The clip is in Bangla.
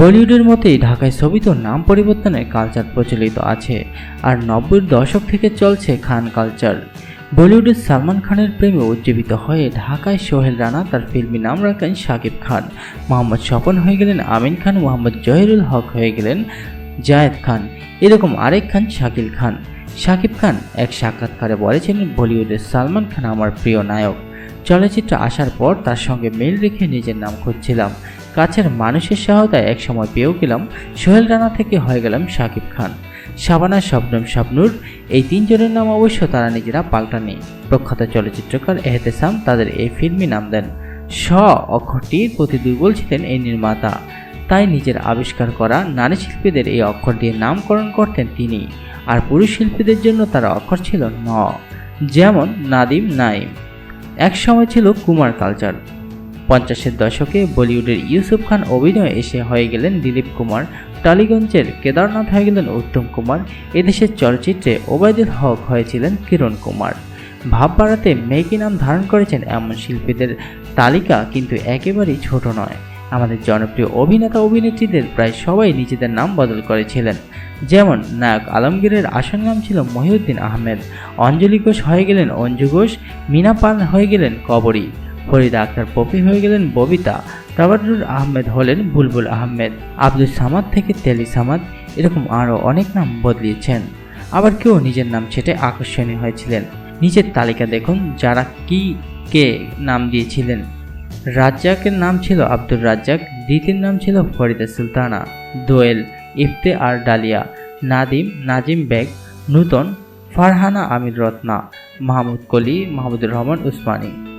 বলিউডের মতোই ঢাকায় ছবিতেও নাম পরিবর্তনের কালচার প্রচলিত আছে, আর নব্বইয়ের দশক থেকে চলছে খান কালচার। বলিউডের সালমান খানের প্রেমে উজ্জীবিত হয়ে ঢাকায় সোহেল রানা তার ফিল্মি নাম রাখেন শাকিব খান। মোহাম্মদ স্বপন হয়ে গেলেন আমিন খান, মোহাম্মদ জহিরুল হক হয়ে গেলেন জায়েদ খান। এরকম আরেক খান শাকিল খান। শাকিব খান এক সাক্ষাৎকারে বলেছিলেন বলিউডের সালমান খান আমার প্রিয় নায়ক। চলচ্চিত্রে আসার পর তার সঙ্গে মিল রেখে নিজের নাম খুঁজছিলাম। কাছের মানুষের সহায়তায় একসময় পেয়েও গেলাম। সোহেল রানা থেকে হয়ে গেলাম শাকিব খান। শাবানা, শবনম, শাবনুর, এই তিনজনের নাম অবশ্য তারা নিজেরা পাল্টানি প্রখ্যাত চলচ্চিত্রকার এহতেসাম তাদের এই ফিল্মি নাম দেন। স অক্ষরটির প্রতি দুর্বল ছিলেন এই নির্মাতা। তাই নিজের আবিষ্কার করা নারী শিল্পীদের এই অক্ষর দিয়ে নামকরণ করতেন তিনি, আর পুরুষ শিল্পীদের জন্য তার অক্ষর ছিল ন। যেমন নাদিম, নাইম। এক সময় ছিল কুমার কালচার। পঞ্চাশের দশকে বলিউডের ইউসুফ খান অভিনয় এসে হয়ে গেলেন দিলীপ কুমার, টালিগঞ্জের কেদারনাথ হয়ে গেলেন উত্তম কুমার, এদেশের চলচ্চিত্রে ওবায়দুল হক হয়েছিলেন কিরণ কুমার। ভাব বাড়াতে মেকি নাম ধারণ করেছেন এমন শিল্পীদের তালিকা কিন্তু একেবারেই ছোট নয়। আমাদের জনপ্রিয় অভিনেতা, অভিনেত্রীদের প্রায় সবাই নিজেদের নাম বদল করেছিলেন। যেমন নায়ক আলমগীরের আসল নাম ছিল মহিউদ্দিন আহমেদ, অঞ্জলি ঘোষ হয়ে গেলেন অঞ্জু ঘোষ, মিনা পাল হয়ে গেলেন কবরী। ফরিদা আক্তার পপি হয়ে গেলেন ববিতা তাবারুর আহমেদ হলেন বুলবুল আহমেদ, আব্দুল সামাদ থেকে তেলি সামাদ, এরকম আরও অনেক নাম বদলিয়েছেন। আবার কেউ নিজের নাম ছেটে আকর্ষণীয় হয়েছিলেন। নিচের তালিকা দেখুন, যারা কি কে নাম দিয়েছিলেন। রাজ্জাকের নাম ছিল আব্দুর রাজ্জাক, দ্বিতীয় নাম ছিল ফরিদা সুলতানা, দোয়েল, ইফতে আর ডালিয়া, নাদিম, নাজিম বেগ, নূতন, ফারহানা আমির রত্না, মাহমুদ কলি, মাহমুদুর রহমান উসমানী।